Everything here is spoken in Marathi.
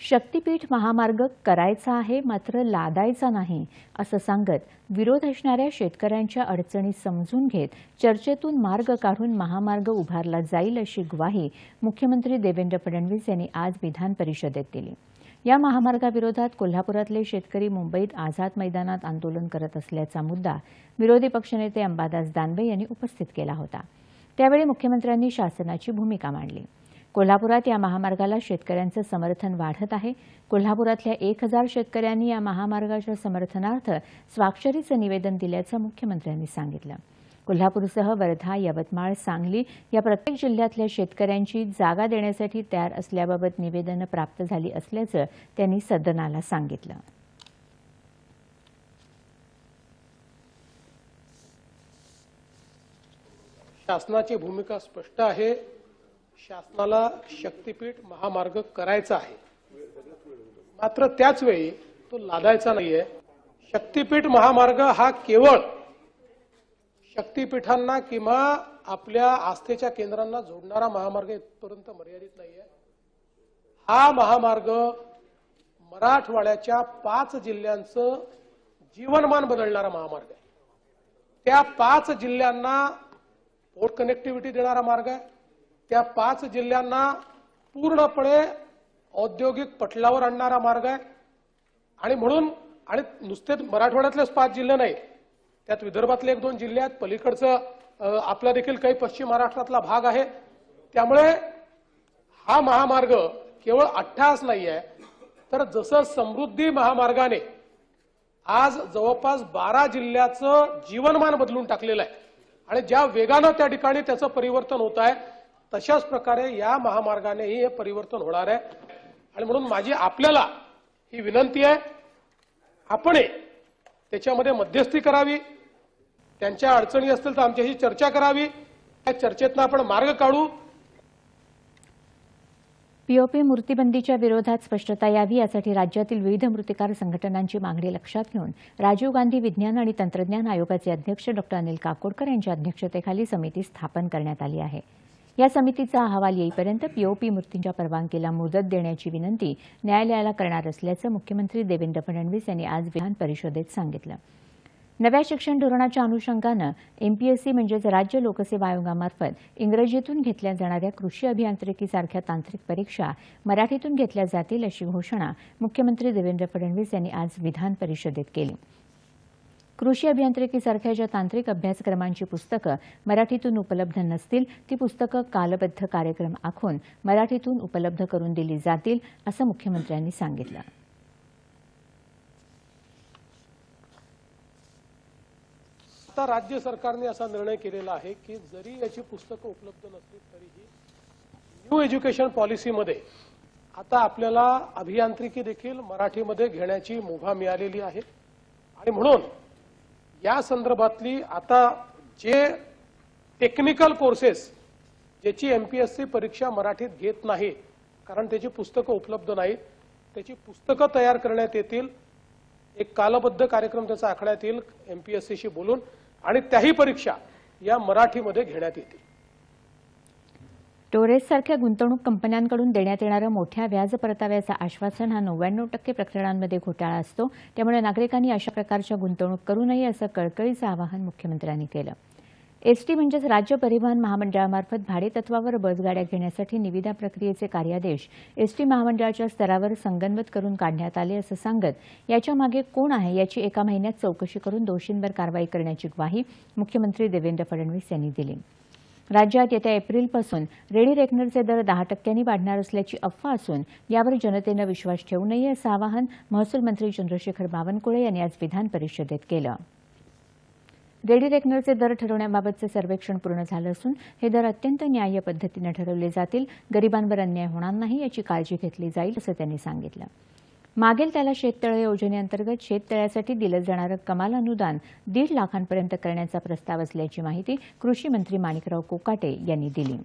शक्तीपीठ महामार्ग करायचा आहे मात्र लादायचा नाही असं सांगत विरोध असणाऱ्या शेतकऱ्यांच्या अडचणी समजून घेत चर्चेतून मार्ग काढून महामार्ग उभारला जाईल अशी ग्वाही मुख्यमंत्री देवेंद्र फडणवीस यांनी आज विधान परिषदेत दिली. या महामार्गाविरोधात कोल्हापुरातले शेतकरी मुंबईत आझाद मैदानात आंदोलन करत असल्याचा मुद्दा विरोधी पक्षनेते अंबादास दानवे यांनी उपस्थित केला होता. त्यावेळी मुख्यमंत्र्यांनी शासनाची भूमिका मांडली. कोल्हापुरात या महामार्गाला शेतकऱ्यांचं समर्थन वाढत आहे. कोल्हापुरातल्या एक हजार शेतकऱ्यांनी या महामार्गाच्या समर्थनार्थ स्वाक्षरीचं निवेदन दिल्याचं मुख्यमंत्र्यांनी सांगितलं. कोल्हापूरसह वर्धा यवतमाळ सांगली या प्रत्येक जिल्ह्यातल्या शेतकऱ्यांची जागा देण्यासाठी तयार असल्याबाबत निवेदनं प्राप्त झाली असल्याचं त्यांनी सदनाला सांगितलं. शासनाची भूमिका स्पष्ट आहे. शासनाला शक्तीपीठ महामार्ग करायचा आहे. मात्र त्याच वेळी तो लादायचा नाहीये. शक्तीपीठ महामार्ग हा केवळ शक्तीपीठांना किंवा आपल्या आस्थेच्या केंद्रांना जोडणारा महामार्ग इथपर्यंत मर्यादित नाहीये. हा महामार्ग मराठवाड्याच्या पाच जिल्ह्यांचं जीवनमान बदलणारा महामार्ग आहे. त्या पाच जिल्ह्यांना पोर्ट कनेक्टिव्हिटी देणारा मार्ग आहे. त्या पाच जिल्ह्यांना पूर्णपणे औद्योगिक पटलावर आणणारा मार्ग आहे. आणि म्हणून आणि नुसते मराठवाड्यातलेच पाच जिल्हे नाही त्यात विदर्भातले एक दोन जिल्हे आहेत. पलीकडचं आपला देखील काही पश्चिम महाराष्ट्रातला भाग आहे. त्यामुळे हा महामार्ग केवळ अठ्ठास नाही आहे तर जसं समृद्धी महामार्गाने आज जवळपास बारा जिल्ह्याचं जीवनमान बदलून टाकलेलं आहे. आणि ज्या वेगानं त्या ठिकाणी त्याचं परिवर्तन होत आहे तशाच प्रकारे या महामार्गानेही हे परिवर्तन होणार आहे. आणि म्हणून माझी आपल्याला ही विनंती आहे आपण त्याच्यामध्ये मध्यस्थी करावी. त्यांच्या अडचणी असतील तर आमच्याशी चर्चा करावी. त्या चर्चेतनं आपण मार्ग काढू. पीओपी मूर्तीबंदीच्या विरोधात स्पष्टता यावी यासाठी राज्यातील विविध मूर्तिकार संघटनांची मागणी लक्षात घेऊन राजीव गांधी विज्ञान आणि तंत्रज्ञान आयोगाचे अध्यक्ष डॉ अनिल काकोडकर यांच्या अध्यक्षतेखाली समिती स्थापन करण्यात आली आहे. या समितीचा अहवाल येईपर्यंत पीओपी मूर्तींच्या परवानगीला मुदत देण्याची विनंती न्यायालयाला करणार असल्याचं मुख्यमंत्री देवेंद्र फडणवीस यांनी आज विधान परिषदेत सांगितलं. नव्या शिक्षण धोरणाच्या अनुषंगानं एमपीएससी म्हणजेच राज्य लोकसेवा आयोगामार्फत इंग्रजीतून घेतल्या जाणाऱ्या कृषी अभियांत्रिकीसारख्या तांत्रिक परीक्षा मराठीतून घेतल्या जातील अशी घोषणा मुख्यमंत्री देवेंद्र फडणवीस यांनी आज विधान परिषदेत केली. कृषी अभियांत्रिकीसारख्या ज्या तांत्रिक अभ्यासक्रमांची पुस्तकं मराठीतून उपलब्ध नसतील ती पुस्तकं कालबद्ध कार्यक्रम आखून मराठीतून उपलब्ध करून दिली जातील असं मुख्यमंत्र्यांनी सांगितलं. आता राज्य सरकारने असा निर्णय केलेला आहे की जरी याची पुस्तकं उपलब्ध नसली तरीही न्यू एज्युकेशन पॉलिसीमध्ये आता आपल्याला अभियांत्रिकी देखील मराठीमध्ये घेण्याची मुभा मिळालेली आहे. आणि म्हणून या संदर्भातली आता जे टेक्निकल कोर्सेस ज्याची एमपीएससी परीक्षा मराठीत घेत नाही कारण त्याची पुस्तकं उपलब्ध नाहीत त्याची पुस्तकं तयार करण्यात येतील एक कालबद्ध कार्यक्रम त्याचा आखण्यात येईल एमपीएससीशी बोलून आणि त्याही परीक्षा या मराठीमध्ये घेण्यात येतील. टोरेससारख्या गुंतवणूक कंपन्यांकडून देण्यात येणारं मोठ्या व्याज परताव्याचं आश्वासन हा नव्याण्णव टक्के प्रकरणांमध्ये घोटाळा असतो. त्यामुळे नागरिकांनी अशा प्रकारच्या गुंतवणूक करू नये असं कळकळीचं आवाहन मुख्यमंत्र्यांनी केलं. एसटी म्हणजेच राज्य परिवहन महामंडळामार्फत भाडेतत्वावर बसगाड्या घेण्यासाठी निविदा प्रक्रियेचे कार्यादेश एसटी महामंडळाच्या स्तरावर संगनमत करून काढण्यात आले असं सांगत याच्या मागे कोण आहे याची एका महिन्यात चौकशी करून दोषींवर कारवाई करण्याची ग्वाही मुख्यमंत्री देवेंद्र फडणवीस यांनी दिली. राज्यात येत्या एप्रिलपासून रेडी रेकनरचे दर दहा टक्क्यांनी वाढणार असल्याची अफवा असून यावर जनतेनं विश्वास ठेवू नये असं आवाहन महसूल मंत्री चंद्रशेखर बावनकुळे यांनी आज विधान परिषदेत केलं. रेडी रेकनरचे दर ठरवण्याबाबतचे सर्वेक्षण पूर्ण झालं असून हे दर अत्यंत न्याय्य पद्धतीनं ठरवले जातील. गरिबांवर अन्याय होणार नाही याची काळजी घेतली जाईल असं त्यांनी सांगितलं. मागेल त्याला शेततळे योजनेअंतर्गत शेततळ्यासाठी दिलं जाणारं कमाल अनुदान दीड लाखांपर्यंत करण्याचा प्रस्ताव असल्याची माहिती कृषी मंत्री माणिकराव कोकाटे यांनी दिली.